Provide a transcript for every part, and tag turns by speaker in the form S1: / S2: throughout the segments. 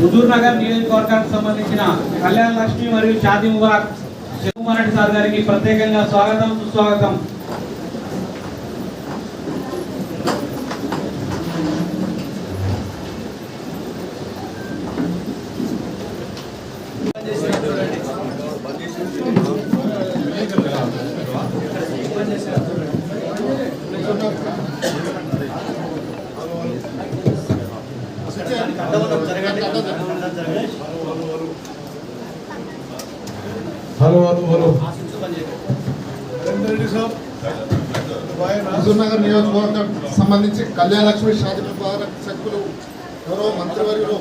S1: హుజూర్ నగర్ నియోజకవర్గానికి సంబంధించిన కళ్యాణ లక్ష్మి మరియు షాదీ ముబారక్. శివకుమార్ సార్ గారికి ప్రత్యేకంగా స్వాగతం సుస్వాగతం.
S2: నగర్ నియోజకవర్గం సంబంధించి కళ్యాణలక్ష్మి లక్ష్మి శక్తులు ముబారక్ గౌరవ మంత్రివర్యులు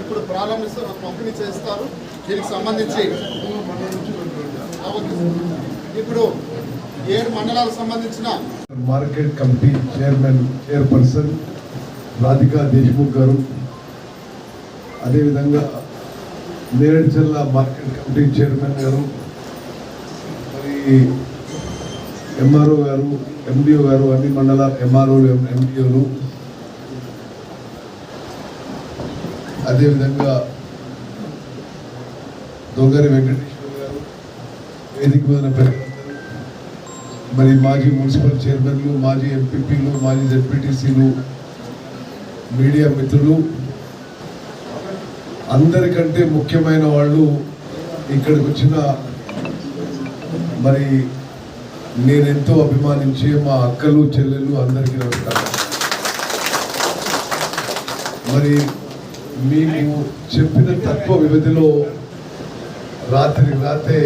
S2: ఇప్పుడు ప్రారంభిస్తారు పంపిణీ చేస్తారు. దీనికి సంబంధించి ఇప్పుడు ఏడు మండలాలకు సంబంధించిన
S3: market committee chairman chairperson Radhika Deshmukh గారు అదేవిధంగా నేరేడు జిల్లా మార్కెట్ కమిటీ చైర్మన్ గారు మరి ఎంఆర్ఓ గారు ఎండిఓ గారు అన్ని మండల ఎంఆర్ఓలు ఎండిఓలు అదేవిధంగా దొంగరి వెంకటేశ్వర గారు వేదిక మీద మరి మాజీ మున్సిపల్ చైర్మన్లు మాజీ ఎంపీపీలు మాజీ జెడ్పీటీసీలు మీడియా మిత్రులు అందరికంటే ముఖ్యమైన వాళ్ళు ఇక్కడికి వచ్చిన మరి నేనెంతో అభిమానించే మా అక్కలు చెల్లెలు అందరికీ నమస్కారం. మరి మీకు చెప్పిన తక్కువ వ్యవధిలో రాత్రి రాతే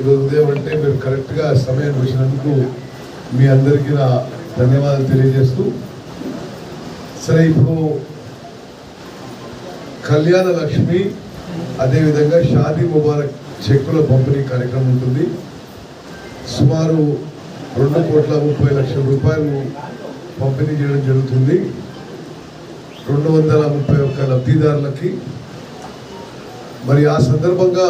S3: ఈరోజు ఉదయం అంటే మీరు కరెక్ట్గా సమయం వచ్చినందుకు మీ అందరికీ నా ధన్యవాదాలు తెలియజేస్తూ సరే ఇప్పుడు కళ్యాణ లక్ష్మి అదేవిధంగా షాదీ ముబారక్ చెక్కుల పంపిణీ కార్యక్రమం ఉంటుంది. సుమారు రెండు కోట్ల ముప్పై లక్షల రూపాయలు పంపిణీ చేయడం జరుగుతుంది. రెండు వందల ముప్పై ఒక్క లబ్ధిదారులకి. మరి ఆ సందర్భంగా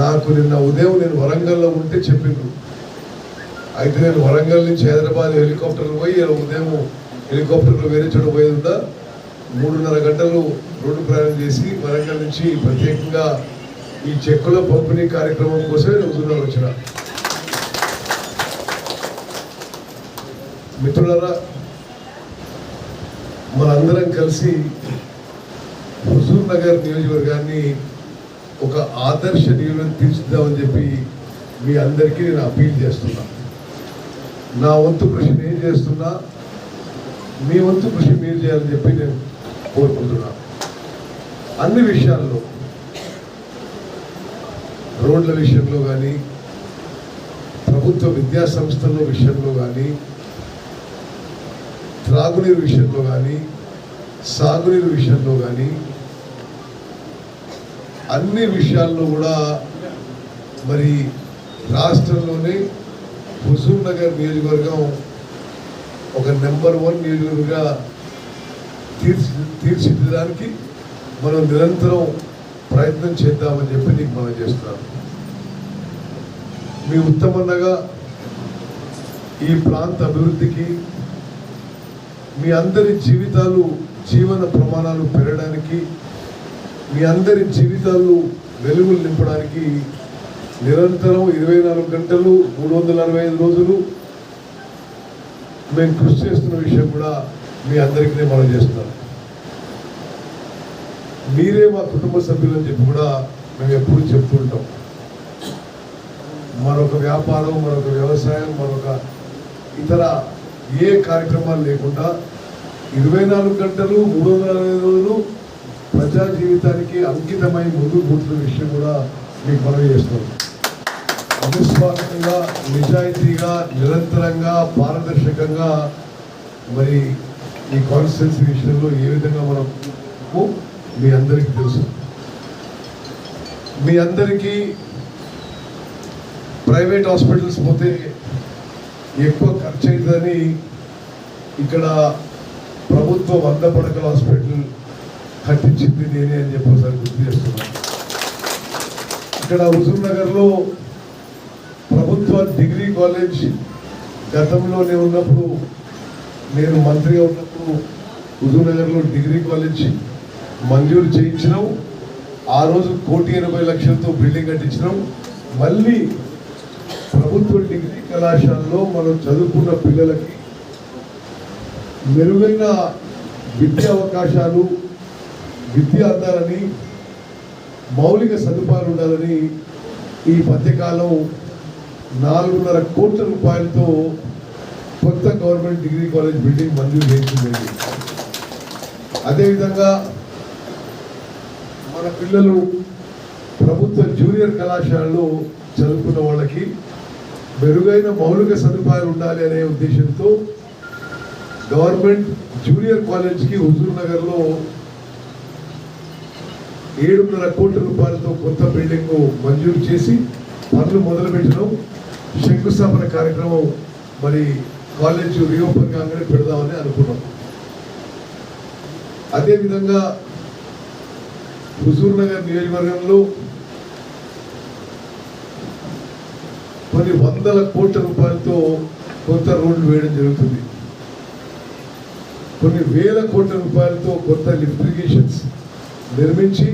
S3: నాకు నిన్న ఉదయం నేను వరంగల్లో ఉంటే చెప్పిండ్రు. అయితే నేను వరంగల్ నుంచి హైదరాబాద్ హెలికాప్టర్లు పోయి ఉదయం హెలికాప్టర్లు వేరే చోట పోయేది ఉందా మూడున్నర గంటలు రోడ్డు ప్రయాణం చేసి వరంగల్ నుంచి ప్రత్యేకంగా ఈ చెక్కుల పంపిణీ కార్యక్రమం కోసమే నేను ఉదయం వచ్చిన. మిత్రులరా మనందరం కలిసి హుజూర్ నగర్ నియోజకవర్గాన్ని ఒక ఆదర్శ నియోజకవర్గం తీర్చిద్దామని చెప్పి మీ అందరికీ నేను అపీల్ చేస్తున్నా. నా వంతు కృషి నేను చేస్తున్నా. మీ వంతు కృషి మీరు చేయాలని చెప్పి నేను కోరుకుంటున్నా. అన్ని విషయాల్లో రోడ్ల విషయంలో కానీ ప్రభుత్వ విద్యా సంస్థల విషయంలో కానీ త్రాగునీరు విషయంలో కానీ సాగునీరు విషయంలో కానీ అన్ని విషయాల్లో కూడా మరి రాష్ట్రంలోనే హుజూర్ నగర్ నియోజకవర్గం ఒక నెంబర్ వన్ నియోజకవర్గంగా తీర్చి తీర్చిదిద్దడానికి మనం నిరంతరం ప్రయత్నం చేద్దామని చెప్పి నీకు మనం చేస్తున్నాం మీ ఉత్తమన్నగా ఈ ప్రాంత అభివృద్ధికి మీ అందరి జీవితాలు జీవన ప్రమాణాలు పెరగడానికి మీ అందరి జీవితాలు వెలుగులు నింపడానికి నిరంతరం ఇరవై నాలుగు గంటలు మూడు వందల అరవై ఐదు రోజులు మేము కృషి చేస్తున్న విషయం కూడా మీ అందరికీ మనం చేస్తున్నాం. మీరే మా కుటుంబ సభ్యులని చెప్పి కూడా మేము ఎప్పుడు చెప్తుంటాం మరొక వ్యాపారం మరొక వ్యవసాయం మరొక ఇతర ఏ కార్యక్రమాలు లేకుండా ఇరవై నాలుగు గంటలు మూడు వందల అరవై రోజులు ప్రజా జీవితానికి అంకితమై ముందుకు పోతున్న విషయం కూడా మీకు మనవి చేస్తున్నాం. అవిశ్వాసంగా నిజాయితీగా నిరంతరంగా పారదర్శకంగా మరి ఈ కాన్స్టిట్యున్సీ విషయంలో ఏ విధంగా మనకు మీ అందరికీ తెలుసు. మీ అందరికీ ప్రైవేట్ హాస్పిటల్స్ పోతే ఎక్కువ ఖర్చు అయిందని ఇక్కడ ప్రభుత్వ వంద పడకల హాస్పిటల్ కట్టించింది నేనే అని చెప్పి ఒకసారి గుర్తు చేస్తున్నాను ఇక్కడ హుజూర్ నగర్లో ప్రభుత్వ డిగ్రీ కాలేజ్ గతంలోనే ఉన్నప్పుడు నేను మంత్రిగా ఉన్నప్పుడు హుజూర్ నగర్లో డిగ్రీ కాలేజ్ మంజూరు చేయించినాం. ఆ రోజు కోటి ఎనభై లక్షలతో బిల్డింగ్ కట్టించినాం. మళ్ళీ ప్రభుత్వ డిగ్రీ కళాశాలలో మనం చదువుకున్న పిల్లలకి మెరుగైన విద్యా అవకాశాలు విద్య అందాలని మౌలిక సదుపాయాలు ఉండాలని ఈ మధ్యకాలం నాలుగున్నర కోట్ల రూపాయలతో కొత్త గవర్నమెంట్ డిగ్రీ కాలేజ్ బిల్డింగ్ మంజూరు చేసిందండి అదేవిధంగా మన పిల్లలు ప్రభుత్వ జూనియర్ కళాశాలలో చదువుకున్న వాళ్ళకి మెరుగైన మౌలిక సదుపాయాలు ఉండాలి అనే ఉద్దేశంతో గవర్నమెంట్ జూనియర్ కాలేజ్కి హుజూర్ నగర్లో ఏడున్నర కోట్ల రూపాయలతో కొత్త బిల్డింగ్ మంజూరు చేసి పనులు మొదలుపెట్టడం శంకుస్థాపన కార్యక్రమం మరి కాలేజ్ రీఓపెన్ కాగానే పెడదామని అనుకున్నాం. అదేవిధంగా హుజూర్ నగర్ నియోజకవర్గంలో కొన్ని వందల కోట్ల రూపాయలతో కొత్త రోడ్లు వేయడం జరుగుతుంది. కొన్ని వేల కోట్ల రూపాయలతో కొత్త లిఫ్ట్ ఇరిగేషన్స్ నిర్మించి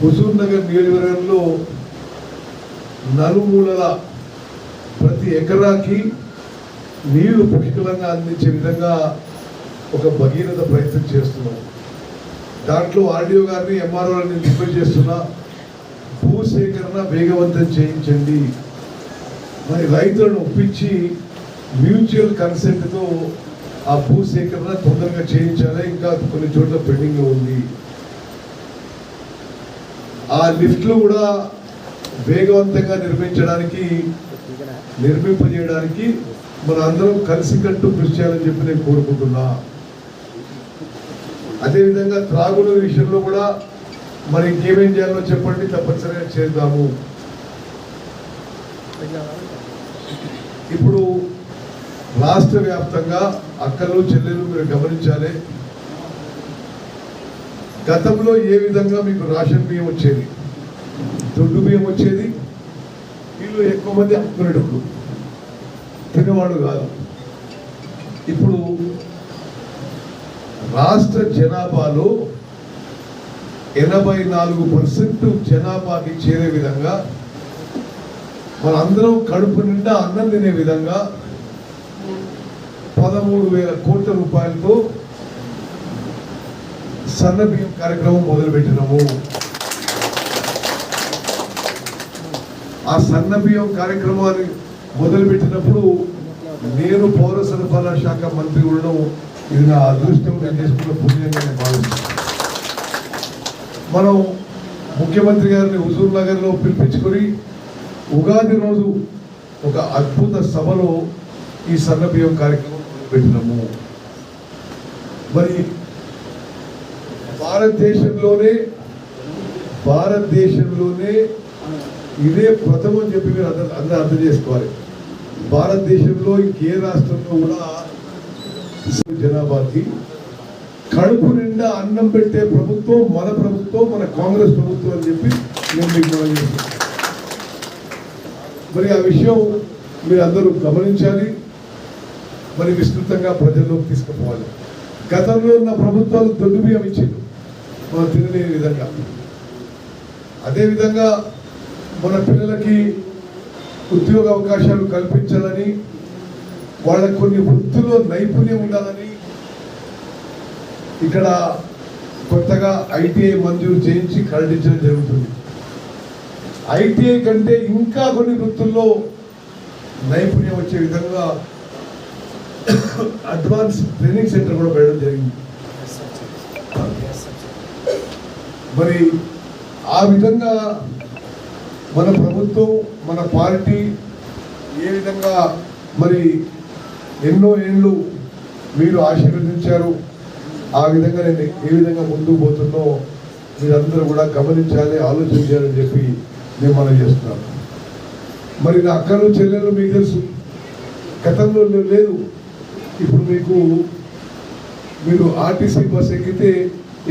S3: హుజూర్ నగర్ నియోజకవర్గంలో నలుమూలల ప్రతి ఎకరాకి నీళ్ళు పుష్కలంగా అందించే విధంగా ఒక భగీరథ ప్రయత్నం చేస్తున్నాం. దాంట్లో ఆర్డీఓ గారిని ఎంఆర్ఓ గారిని రిక్వెస్ట్ చేస్తున్నా. భూసేకరణ వేగవంతం చేయించండి. మరి రైతులను ఒప్పించి మ్యూచువల్ కన్సెంట్తో ఆ భూసేకరణ తొందరగా చేయించాలి. ఇంకా కొన్ని చోట్ల పెండింగ్ ఉంది. ఆ లిఫ్ట్లు కూడా వేగవంతంగా నిర్మించడానికి నిర్మింపజేయడానికి మన అందరం కలిసికట్టు కృషి చేయాలని చెప్పి నేను కోరుకుంటున్నా. అదేవిధంగా త్రాగునీరు విషయంలో కూడా మరి ఇంకేమేం చేయాలో చెప్పండి తప్పనిసరిగా చేద్దాము. ఇప్పుడు రాష్ట్ర వ్యాప్తంగా అక్కలు చెల్లెలు మీరు గమనించాలి. గతంలో ఏ విధంగా మీకు రేషన్ బియ్యం వచ్చేది? దొడ్డు బియ్యం వచ్చేది? వీళ్ళు ఎక్కువ మంది అమ్ముకునేటప్పుడు తినేవాడు కాదు. ఇప్పుడు రాష్ట్ర జనాభాలో ఎనభై నాలుగు పర్సెంట్ జనాభాకి చేరే విధంగా మనందరం కడుపు నిండా అన్నం తినే విధంగా పదమూడు వేల కోట్ల రూపాయలతో సన్న బియ్యం కార్యక్రమం మొదలుపెట్టినాము. ఆ సన్న బియ్యం కార్యక్రమాన్ని మొదలుపెట్టినప్పుడు నేను పౌర సరఫరా శాఖ మంత్రి ఉండడం ఇది నా అదృష్టం నేను చేసుకున్న పుణ్యంగా నేను భావిస్తున్నాను. మనం ముఖ్యమంత్రి గారిని హుజూర్ నగర్లో పిలిపించుకొని ఉగాది రోజు ఒక అద్భుత సభలో ఈ సన్నబియ్యం కార్యక్రమం పెట్టినాము మరి భారతదేశంలోనే భారతదేశంలోనే ఇదే ప్రథమం చెప్పి మీరు అందరూ అందరూ అర్థం చేసుకోవాలి. భారతదేశంలో ఇంకే రాష్ట్రంలో కూడా జనాభాకి కడుపు నిండా అన్నం పెట్టే ప్రభుత్వం మన ప్రభుత్వం మన కాంగ్రెస్ ప్రభుత్వం అని చెప్పి నేను మీకు మనం మరి ఆ విషయం మీరు అందరూ గమనించాలి. మరి విస్తృతంగా ప్రజల్లోకి తీసుకుపోవాలి. గతంలో ఉన్న ప్రభుత్వాలు దొడ్డు బియ్యం ఇచ్చిండు మనం తినలేని విధంగా. అదేవిధంగా మన పిల్లలకి ఉద్యోగ అవకాశాలు కల్పించాలని వాళ్ళకి కొన్ని వృత్తిలో నైపుణ్యం ఉండాలని ఇక్కడ కొత్తగా ఐటీఐ మంజూరు చేయించి కరడించడం జరుగుతుంది. ఐటీఐ కంటే ఇంకా కొన్ని వృత్తుల్లో నైపుణ్యం వచ్చే విధంగా అడ్వాన్స్ ట్రైనింగ్ సెంటర్ కూడా పెట్టడం జరిగింది. మరి ఆ విధంగా మన ప్రభుత్వం మన పార్టీ ఏ విధంగా మరి ఎన్నో ఏళ్ళు మీరు ఆశీర్వదించారు ఆ విధంగా నేను ఏ విధంగా ముందుకు పోతుందో మీరందరూ కూడా గమనించాలి ఆలోచించాలని చెప్పి నేను మనం చేస్తున్నాను. మరి నా అక్కలు చెల్లెలు మీకు తెలుసు. గతంలో లేదు ఇప్పుడు మీకు మీరు ఆర్టీసీ బస్ ఎక్కితే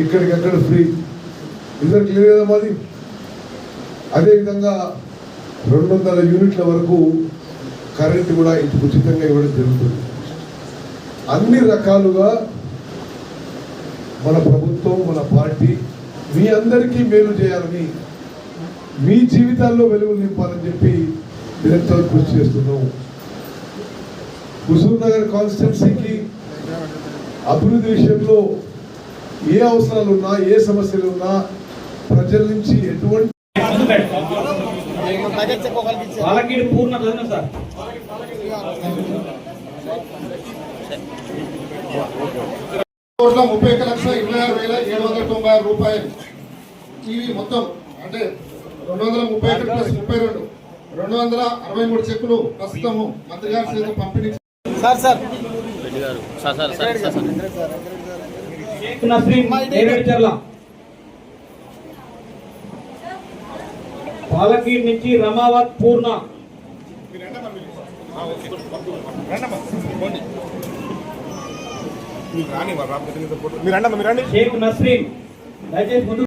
S3: ఇక్కడికక్కడ ఫ్రీ. ఇద్దరు క్లియర్ కదా మాది? అదేవిధంగా రెండు వందల యూనిట్ల వరకు కరెంట్ కూడా ఉచితంగా ఇవ్వడం జరుగుతుంది. అన్ని రకాలుగా మన ప్రభుత్వం మన పార్టీ మీ అందరికీ మేలు చేయాలని మీ జీవితాల్లో వెలుగు నింపాలని చెప్పి నిరంతరం కృషి చేస్తున్నాం. హుజూర్ నగర్ కాన్స్టిట్యున్సీకి అభివృద్ధి విషయంలో ఏ అవసరాలు ఉన్నా ఏ సమస్యలు ఉన్నా ప్రజల నుంచి ఎటువంటి
S1: వాళ్ళకి పూర్ణ సార్.
S2: కోట్ల ముప్పై ఒక్క లక్షల ఇరవై ఆరు వేల ఏడు వందల తొంభై ఆరు రూపాయలు. ఇవి మొత్తం అంటే రెండు వందల ముప్పై ఒకటి ప్లస్ ముప్పై రెండు రెండు వందల అరవై మూడు చెక్కులు ప్రస్తుతము మంత్రి గారి చేత పంపిణీ
S4: రెడ్డి గారు సార్. సార్
S1: పాలకీడ్ నుంచి రమావత్ పూర్ణ.
S5: మీరండి మీరండి
S1: మీరు రండి దయచేసి ముందు